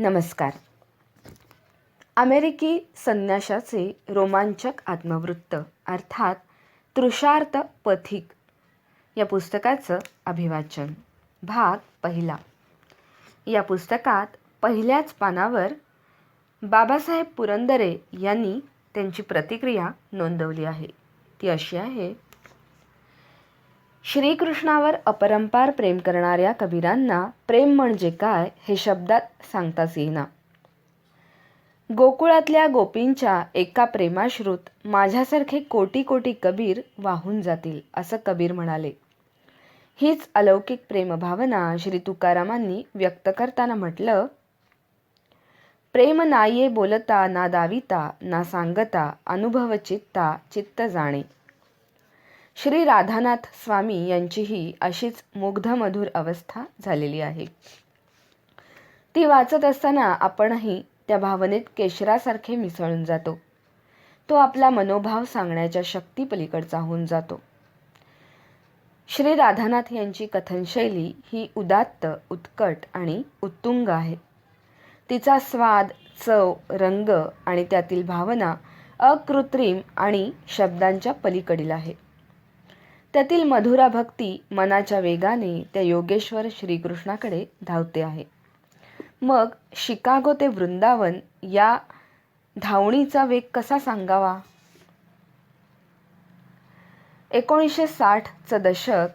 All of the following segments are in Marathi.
नमस्कार. अमेरिकी संन्याशाचे रोमांचक आत्मवृत्त अर्थात तृषार्थ पथिक या पुस्तकाचं अभिवाचन. भाग पहिला. या पुस्तकात पहिल्याच पानावर बाबासाहेब पुरंदरे यांनी त्यांची प्रतिक्रिया नोंदवली आहे. ती अशी आहे श्रीकृष्णावर अपरंपार प्रेम करणाऱ्या कबीरांना प्रेम म्हणजे काय हे शब्दात सांगताच येईना. गोकुळातल्या गोपींच्या एका प्रेमाश्रुत माझ्यासारखे कोटी कोटी कबीर वाहून जातील असं कबीर म्हणाले. हीच अलौकिक प्रेमभावना श्री तुकारामांनी व्यक्त करताना म्हटलं प्रेम नाये बोलता ना दाविता ना सांगता अनुभव चित्ता चित्त जाणे. श्री राधानाथ स्वामी यांचीही अशीच मुग्धमधुर अवस्था झालेली आहे. ती वाचत असताना आपणही त्या भावनेत केशरासारखे मिसळून जातो. तो आपला मनोभाव सांगण्याच्या शक्ती पलीकडचा होऊन जातो. श्री राधानाथ यांची कथनशैली ही उदात्त उत्कट आणि उत्तुंग आहे. तिचा स्वाद चव रंग आणि त्यातील भावना अकृत्रिम आणि शब्दांच्या पलीकडील आहे. त्यातील मधुरा भक्ती मनाच्या वेगाने त्या योगेश्वर श्रीकृष्णाकडे धावते आहे. मग शिकागो ते वृंदावन या धावणीचा वेग कसा सांगावा? एकोणीसशे साठचं दशक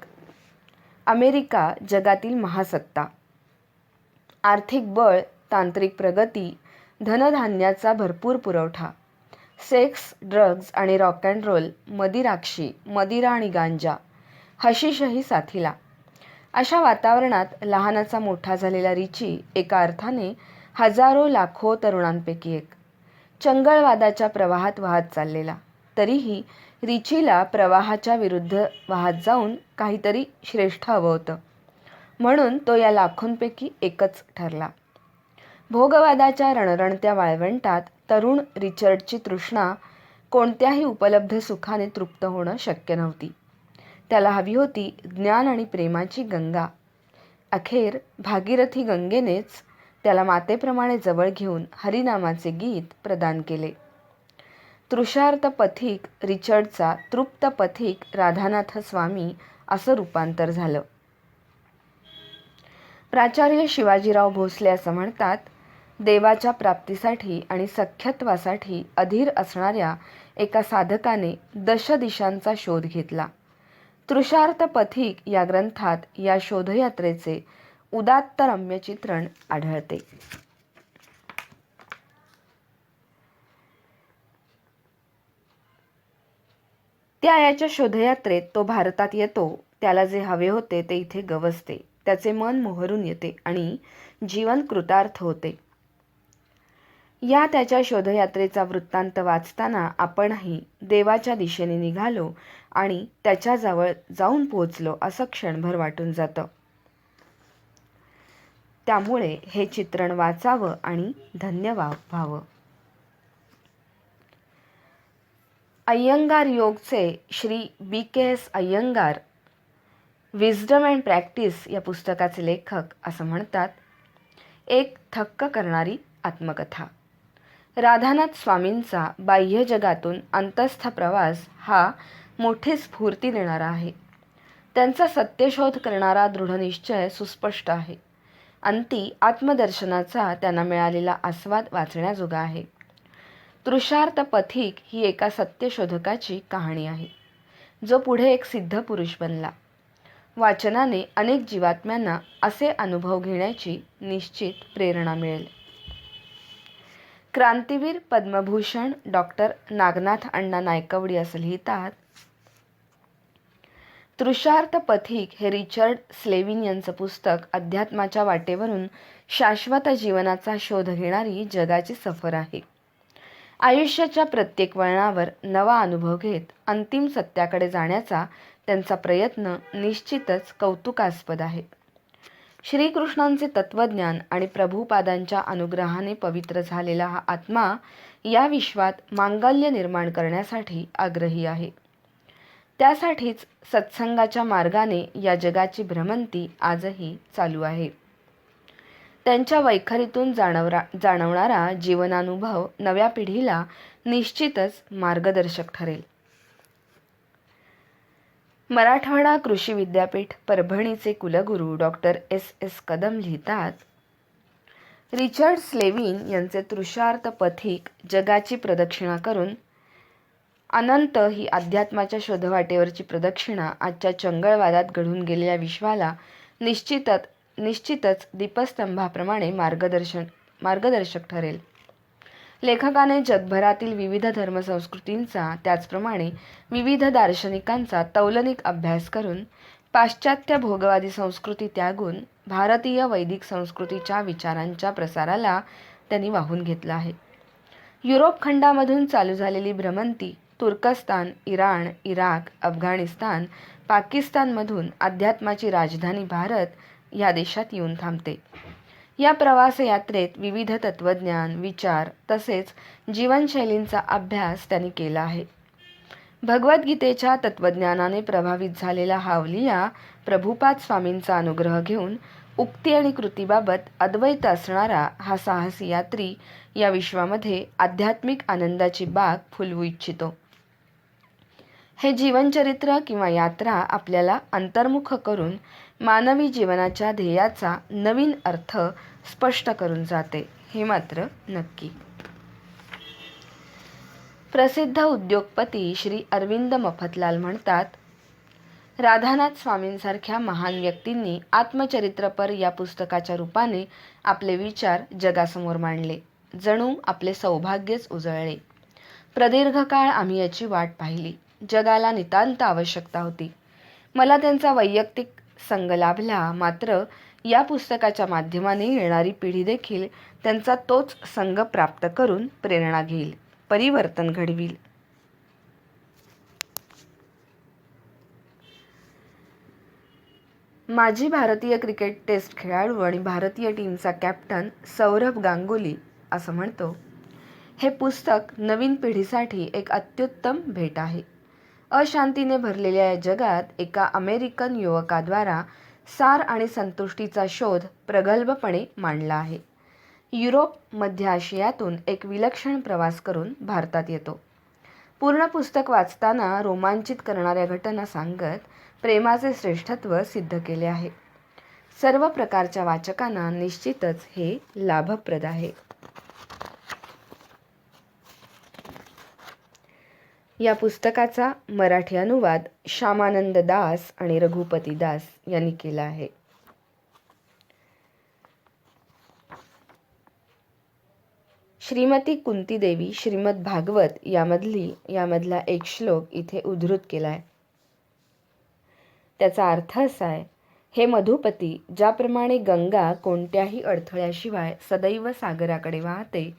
अमेरिका जगातील महासत्ता. आर्थिक बळ तांत्रिक प्रगती धनधान्याचा भरपूर पुरवठा. सेक्स ड्रग्ज आणि रॉक अँड रोल मदिराक्षी मदिरा आणि गांजा हशीशही साथीला. अशा वातावरणात लहानाचा मोठा झालेला रिची एका अर्थाने हजारो लाखो तरुणांपैकी एक. चंगळवादाच्या प्रवाहात वाहत चाललेला. तरीही रिचीला प्रवाहाच्या विरुद्ध वाहत जाऊन काहीतरी श्रेष्ठ हवं होतं. म्हणून तो या लाखोंपैकी एकच ठरला. भोगवादाच्या रणरणत्या वाळवंटात तरुण रिचर्डची तृष्णा कोणत्याही उपलब्ध सुखाने तृप्त होणं शक्य नव्हती. त्याला हवी होती ज्ञान आणि प्रेमाची गंगा. अखेर भागीरथी गंगेनेच त्याला मातेप्रमाणे जवळ घेऊन हरिनामाचे गीत प्रदान केले. तृषार्थ पथिक रिचर्डचा तृप्त पथिक राधानाथ स्वामी असं रूपांतर झालं. प्राचार्य शिवाजीराव भोसले असं म्हणतात देवाच्या प्राप्तीसाठी आणि सख्यत्वासाठी अधीर असणाऱ्या एका साधकाने दशदिशांचा शोध घेतला. तृषार्थ पथिक या ग्रंथात या शोधयात्रेचे उदात्त रम्य चित्रण आढळते. त्या याच्या शोधयात्रेत तो भारतात येतो त्याला जे हवे होते ते इथे गवसते त्याचे मन मोहरून येते आणि जीवन कृतार्थ होते. या त्याच्या शोधयात्रेचा वृत्तांत वाचताना आपणही देवाच्या दिशेने निघालो आणि त्याच्याजवळ जाऊन पोहोचलो असं क्षणभर वाटून जातं. त्यामुळे हे चित्रण वाचावं आणि धन्य व्हावं. Iyengar योगचे Shri B K S Iyengar wisdom and practice या पुस्तकाचे लेखक असं म्हणतात. एक थक्क करणारी आत्मकथा. राधानाथ स्वामींचा बाह्य जगातून अंतस्थ प्रवास हा मोठी स्फूर्ती देणारा आहे. त्यांचा सत्यशोध करणारा दृढनिश्चय सुस्पष्ट आहे. अंती आत्मदर्शनाचा त्यांना मिळालेला आस्वाद वाचण्याजोगा आहे. तृषार्थ पथिक ही एका सत्यशोधकाची कहाणी आहे. जो पुढे एक सिद्ध पुरुष बनला. वाचनाने अनेक जीवात्म्यांना असे अनुभव घेण्याची निश्चित प्रेरणा मिळेल. क्रांतीवीर पद्मभूषण डॉक्टर नागनाथ अण्णा नायकवडी असं लिहितात. तृषार्थ पथिक हे रिचर्ड स्लेविन यांचं पुस्तक अध्यात्माच्या वाटेवरून शाश्वत जीवनाचा शोध घेणारी जगाची सफर आहे. आयुष्याच्या प्रत्येक वळणावर नवा अनुभव घेत अंतिम सत्याकडे जाण्याचा त्यांचा प्रयत्न निश्चितच कौतुकास्पद आहे. श्रीकृष्णांचे तत्त्वज्ञान आणि प्रभुपादांच्या अनुग्रहाने पवित्र झालेला हा आत्मा या विश्वात मांगल्य निर्माण करण्यासाठी आग्रही आहे. त्यासाठीच सत्संगाच्या मार्गाने या जगाची भ्रमंती आजही चालू आहे. त्यांच्या वैखरीतून जाणवरा जाणवणारा जीवनानुभव नव्या पिढीला निश्चितच मार्गदर्शक ठरेल. मराठवाडा कृषी विद्यापीठ परभणीचे कुलगुरू डॉक्टर एस एस कदम लिहितात रिचर्ड स्लेविन यांचे तृषार्थ पथिक जगाची प्रदक्षिणा करून अनंत ही अध्यात्माच्या शोधवाटेवरची प्रदक्षिणा आजच्या चंगळवादात घडून गेलेल्या विश्वाला निश्चितच निश्चितच दीपस्तंभाप्रमाणे मार्गदर्शन मार्गदर्शक ठरेल. लेखकाने जगभरातील विविध धर्मसंस्कृतींचा त्याचप्रमाणे विविध दार्शनिकांचा तौलनिक अभ्यास करून पाश्चात्य भोगवादी संस्कृती त्यागून भारतीय वैदिक संस्कृतीच्या विचारांच्या प्रसाराला त्यांनी वाहून घेतलं आहे. युरोप खंडामधून चालू झालेली भ्रमंती तुर्कस्तान इराण इराक अफगाणिस्तान पाकिस्तानमधून अध्यात्माची राजधानी भारत या देशात येऊन थांबते. या प्रवास यात्रेत विविध तत्त्वज्ञान विचार तसेच जीवनशैलींचा अभ्यास त्यांनी केला आहे. भगवद्गीतेच्या तत्त्वज्ञानाने प्रभावित झालेला हावलिया प्रभुपाद स्वामींचा अनुग्रह घेऊन उक्ती आणि कृतीबाबत अद्वैत असणारा हा साहसी यात्री या विश्वामध्ये आध्यात्मिक आनंदाची बाग फुलवू इच्छितो. हे जीवनचरित्र किंवा यात्रा आपल्याला अंतर्मुख करून मानवी जीवनाच्या ध्येयाचा नवीन अर्थ स्पष्ट करून जाते. हे मात्र नक्की. प्रसिद्ध उद्योगपती श्री अरविंद मफतलाल म्हणतात राधानाथ स्वामींसारख्या महान व्यक्तींनी आत्मचरित्रपर या पुस्तकाच्या रूपाने आपले विचार जगासमोर मांडले. जणू आपले सौभाग्यच उजळले. प्रदीर्घ काळ आम्ही याची वाट पाहिली. जगाला नितांत आवश्यकता होती. मला त्यांचा वैयक्तिक संग लाभला मात्र या पुस्तकाच्या माध्यमाने येणारी पिढी देखील त्यांचा तोच संघ प्राप्त करून प्रेरणा घेईल परिवर्तन घडवील. माजी भारतीय क्रिकेट टेस्ट खेळाडू आणि भारतीय टीमचा कॅप्टन सौरभ गांगुली असं म्हणतो हे पुस्तक नवीन पिढीसाठी एक अत्युत्तम भेट आहे. अशांतीने भरलेल्या या जगात एका अमेरिकन युवकाद्वारा सार आणि संतुष्टीचा शोध प्रगल्भपणे मांडला आहे. युरोप मध्य आशियातून एक विलक्षण प्रवास करून भारतात येतो. पूर्ण पुस्तक वाचताना रोमांचित करणाऱ्या घटना सांगत प्रेमाचे श्रेष्ठत्व सिद्ध केले आहे. सर्व प्रकारच्या वाचकांना निश्चितच हे लाभप्रद आहे. या पुस्तकाचा मराठी अनुवाद श्यामानंद दास आणि रघुपती दास यांनी केला आहे. श्रीमती कुंती देवी श्रीमद भागवत यामधली यामधला एक श्लोक इथे उद्धृत केला आहे त्याचा अर्थ असा आहे हे मधुपती ज्याप्रमाणे गंगा कोणत्याही अडथळ्याशिवाय सदैव सागराकडे वाहते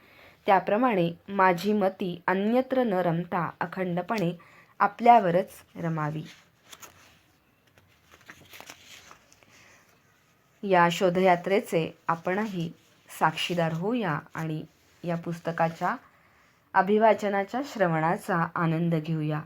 त्याप्रमाणे माझी मती अन्यत्र न रमता अखंडपणे आपल्यावरच रमावी. या शोधयात्रेचे आपणही साक्षीदार होऊया आणि या पुस्तकाच्या अभिवाचनाच्या श्रवणाचा आनंद घेऊया.